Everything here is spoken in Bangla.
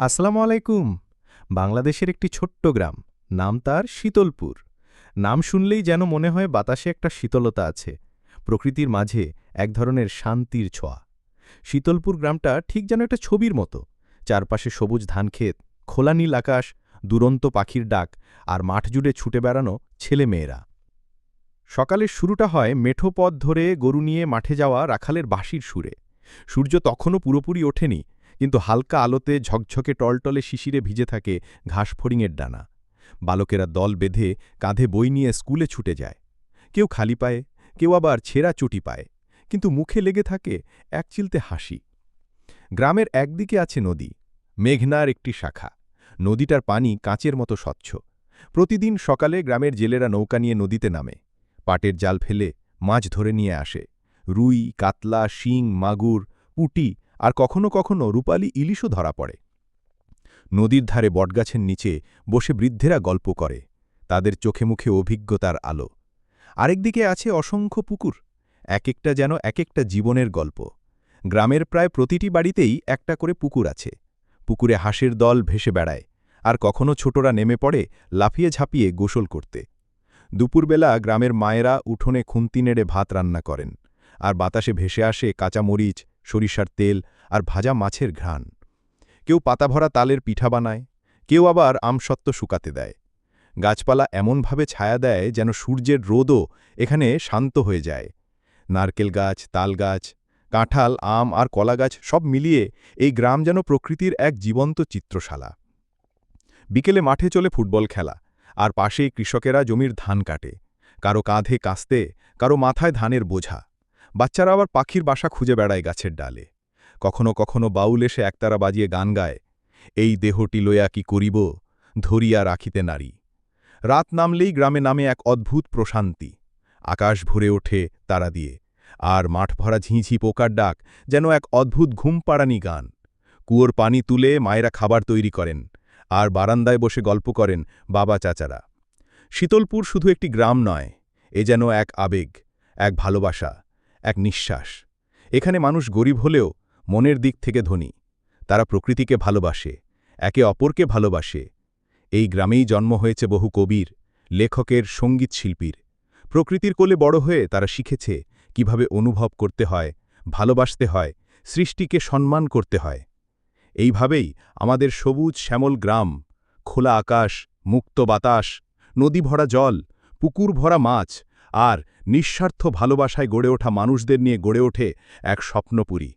আসসালামু আলাইকুম। বাংলাদেশের একটি ছোট্ট গ্রাম, নাম তার শীতলপুর। নাম শুনলেই যেন মনে হয় বাতাসে একটা শীতলতা আছে। প্রকৃতির মাঝে এক ধরনের শান্তির ছোঁয়া। শীতলপুর গ্রামটা ঠিক যেন একটা ছবির মতো। চারপাশে সবুজ ধানক্ষেত, খোলা নীল আকাশ, দুরন্ত পাখির ডাক আর মাঠ জুড়ে ছুটে বেড়ানো ছেলেমেয়েরা। সকালের শুরুটা হয় মেঠো পথ ধরে গরু নিয়ে মাঠে যাওয়া রাখালের বাঁশির সুরে। সূর্য তখনও পুরোপুরি ওঠেনি কিন্তু হালকা আলোতে ঝকঝকে টলটলে শিশিরে ভিজে থাকে ঘাসফড়িংয়ের ডানা। বালকেরা দল বেঁধে কাঁধে বই নিয়ে স্কুলে ছুটে যায়। কেউ খালি পায়ে, কেউ আবার ছেঁড়া চুটি পায়। কিন্তু মুখে লেগে থাকে এক চিলতে হাসি। গ্রামের একদিকে আছে নদী, মেঘনার একটি শাখা। নদীটার পানি কাঁচের মতো স্বচ্ছ। প্রতিদিন সকালে গ্রামের জেলেরা নৌকা নিয়ে নদীতে নামে। পাটের জাল ফেলে মাছ ধরে নিয়ে আসে। রুই, কাতলা, শিং, মাগুর, পুটি আর কখনো কখনো রূপালি ইলিশও ধরা পড়ে। নদীর ধারে বটগাছের নিচে বসে বৃদ্ধেরা গল্প করে, তাদের চোখে মুখে অভিজ্ঞতার আলো। আরেকদিকে আছে অসংখ্য পুকুর এক একটা যেন এক একটা জীবনের গল্প। গ্রামের প্রায় প্রতিটি বাড়িতেই একটা করে পুকুর আছে। পুকুরে হাঁসের দল ভেসে বেড়ায়, আর কখনো ছোটরা নেমে পড়ে লাফিয়ে ঝাঁপিয়ে গোসল করতে। দুপুরবেলা গ্রামের মায়েরা উঠোনে খুন্তি নেড়ে ভাত রান্না করেন, আর বাতাসে ভেসে আসে কাঁচা মরিচ সরিষার তেল আর ভাজা মাছের ঘ্রাণ। কেউ পাতাভরা তালের পিঠা বানায়, কেউ আবার আমসত্ত্ব শুকাতে দেয়। গাছপালা এমনভাবে ছায়া দেয় যেন সূর্যের রোদও এখানে শান্ত হয়ে যায়। নারকেল গাছ, তাল গাছ, কাঁঠাল, আম আর কলা গাছ সব মিলিয়ে এই গ্রাম যেন প্রকৃতির এক জীবন্ত চিত্রশালা। বিকেলে মাঠে চলে ফুটবল খেলা, আর পাশেই কৃষকেরা জমির ধান কাটে। কারও কাঁধে কাস্তে, কারও মাথায় ধানের বোঝা। বাচ্চারা আবার পাখির বাসা খুঁজে বেড়ায় গাছের ডালে। কখনো কখনো বাউল এসে একতারা বাজিয়ে গান গায়, এই দেহটি লইয়া কি করিব, ধরিয়া রাখিতে নারী। রাত নামলেই গ্রামে নামে এক অদ্ভুত প্রশান্তি। আকাশ ভরে ওঠে তারা দিয়ে, আর মাঠ ভরা ঝিঁঝি পোকার ডাক যেন এক অদ্ভুত ঘুম পাড়ানি গান। কুয়োর পানি তুলে মায়েরা খাবার তৈরি করেন, আর বারান্দায় বসে গল্প করেন বাবা চাচারা। শীতলপুর শুধু একটি গ্রাম নয়, এ যেন এক আবেগ, এক ভালোবাসা। এক নিঃশ্বাস। এখানে মানুষ গরিব হলেও মনের দিক থেকে ধনী। তারা প্রকৃতিকে ভালোবাসে, একে অপরকে ভালোবাসে। এই গ্রামেই জন্ম হয়েছে বহু কবির, লেখকের সংগীত শিল্পীর। প্রকৃতির কোলে বড় হয়ে তারা শিখেছে কীভাবে অনুভব করতে হয়, ভালোবাসতে হয়, সৃষ্টিকে সম্মান করতে হয়। এইভাবেই আমাদের সবুজ শ্যামল গ্রাম, খোলা আকাশ, মুক্ত বাতাস নদী ভরা জল পুকুর ভরা মাছ আর নিঃস্বার্থ ভালোবাসায় গড়ে ওঠা মানুষদের নিয়ে গড়ে ওঠে এক স্বপ্নপুরী।